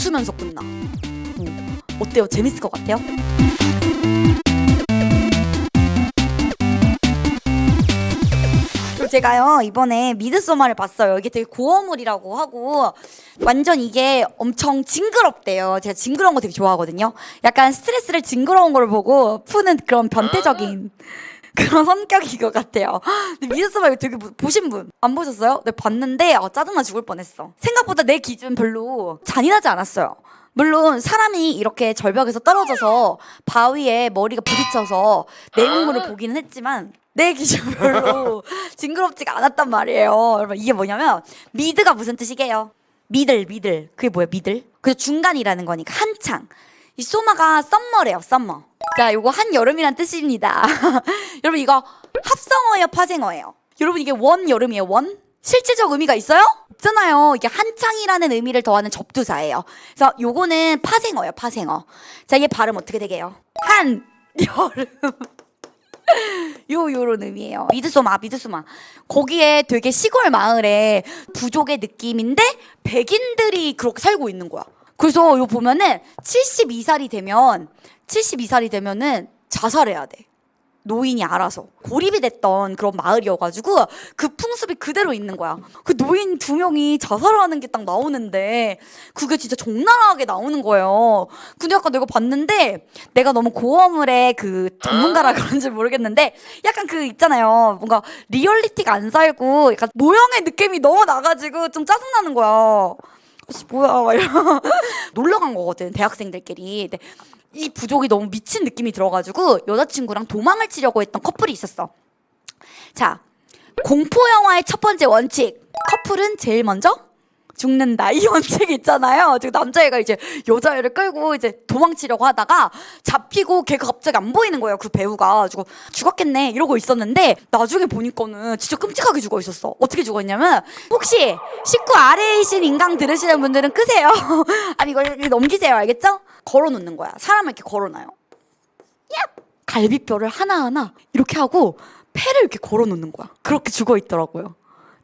웃으면서 끝나. 어. 어때요? 재밌을 것 같아요? 그리고 제가요 이번에 미드소마를 봤어요. 이게 되게 고어물이라고 하고 완전 이게 엄청 징그럽대요. 제가 징그러운 거 되게 좋아하거든요. 약간 스트레스를 징그러운 걸 보고 푸는 그런 변태적인 그런 성격인 것 같아요. 근데 이거 되게 보- 보신 분 안 보셨어요? 네 봤는데 아, 짜증나 죽을 뻔했어. 생각보다 내 기준 별로 잔인하지 않았어요. 물론 사람이 이렇게 절벽에서 떨어져서 바위에 머리가 부딪혀서 내용물을 보기는 했지만 내 기준 별로 징그럽지가 않았단 말이에요. 여러분 이게 뭐냐면 미드가 무슨 뜻이게요? 미들 미들 그게 뭐야 미들? 그 중간이라는 거니까 한창. 이 소마가 썸머래요 썸머. 자 요거 한여름이란 뜻입니다. 여러분 이거 합성어예요 파생어예요? 여러분 이게 원 여름이에요 원? 실제적 의미가 있어요? 없잖아요. 이게 한창이라는 의미를 더하는 접두사예요. 그래서 요거는 파생어예요, 파생어. 자, 얘 발음 어떻게 되게요? 한, 여름. 요, 요런 의미예요. 미드소마, 미드소마. 거기에 되게 시골 마을에 부족의 느낌인데 백인들이 그렇게 살고 있는 거야. 그래서 요 보면은 72살이 되면, 72살이 되면은 자살해야 돼. 노인이 알아서 고립이 됐던 그런 마을이어가지고 그 풍습이 그대로 있는 거야. 그 노인 두 명이 자살하는 게 딱 나오는데 그게 진짜 적나라하게 나오는 거예요. 근데 아까 내가 봤는데 내가 너무 고어물의 그 전문가라 그런지 모르겠는데 약간 그 있잖아요. 뭔가 리얼리티가 안 살고 약간 모형의 느낌이 너무 나가지고 좀 짜증나는 거야. 씨, 뭐야? 막 이러 놀러 간 거거든 대학생들끼리. 근데 이 부족이 너무 미친 느낌이 들어가지고 여자친구랑 도망을 치려고 했던 커플이 있었어. 자 공포 영화의 첫 번째 원칙. 커플은 제일 먼저 죽는다. 이 원칙 있잖아요. 지금 남자애가 이제 여자애를 끌고 이제 도망치려고 하다가 잡히고 걔가 갑자기 안 보이는 거예요 그 배우가. 가지고 죽었겠네 이러고 있었는데 나중에 보니까는 진짜 끔찍하게 죽어 있었어. 어떻게 죽었냐면 혹시 식구 아래이신 인강 들으시는 분들은 끄세요. 아니 이걸 넘기세요. 알겠죠? 걸어 놓는 거야. 사람을 이렇게 걸어놔요. 야 갈비뼈를 하나하나 이렇게 하고 폐를 이렇게 걸어 놓는 거야. 그렇게 죽어 있더라고요.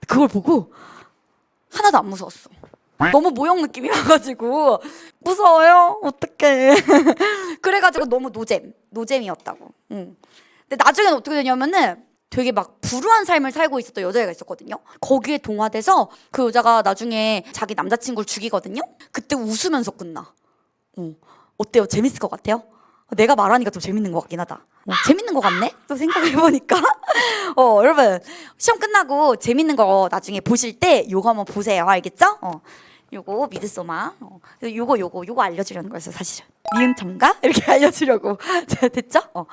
그걸 보고 하나도 안 무서웠어. 너무 모형 느낌이 나가지고 무서워요. 어떡해. 그래가지고 너무 노잼, 노잼이었다고. 응. 근데 나중에는 어떻게 되냐면은 되게 막 불우한 삶을 살고 있었던 여자애가 있었거든요. 거기에 동화돼서 그 여자가 나중에 자기 남자친구를 죽이거든요. 그때 웃으면서 끝나. 어. 어때요? 재밌을 것 같아요? 내가 말하니까 좀 재밌는 것 같긴 하다. 어, 재밌는 것 같네? 또 생각해보니까. 어, 여러분, 시험 끝나고 재밌는 거 나중에 보실 때 요거 한번 보세요. 알겠죠? 어, 요거 미드소마. 어, 요거, 요거, 요거 알려주려는 거였어, 사실은. 니은 첨가? 이렇게 알려주려고. 자, 됐죠? 어.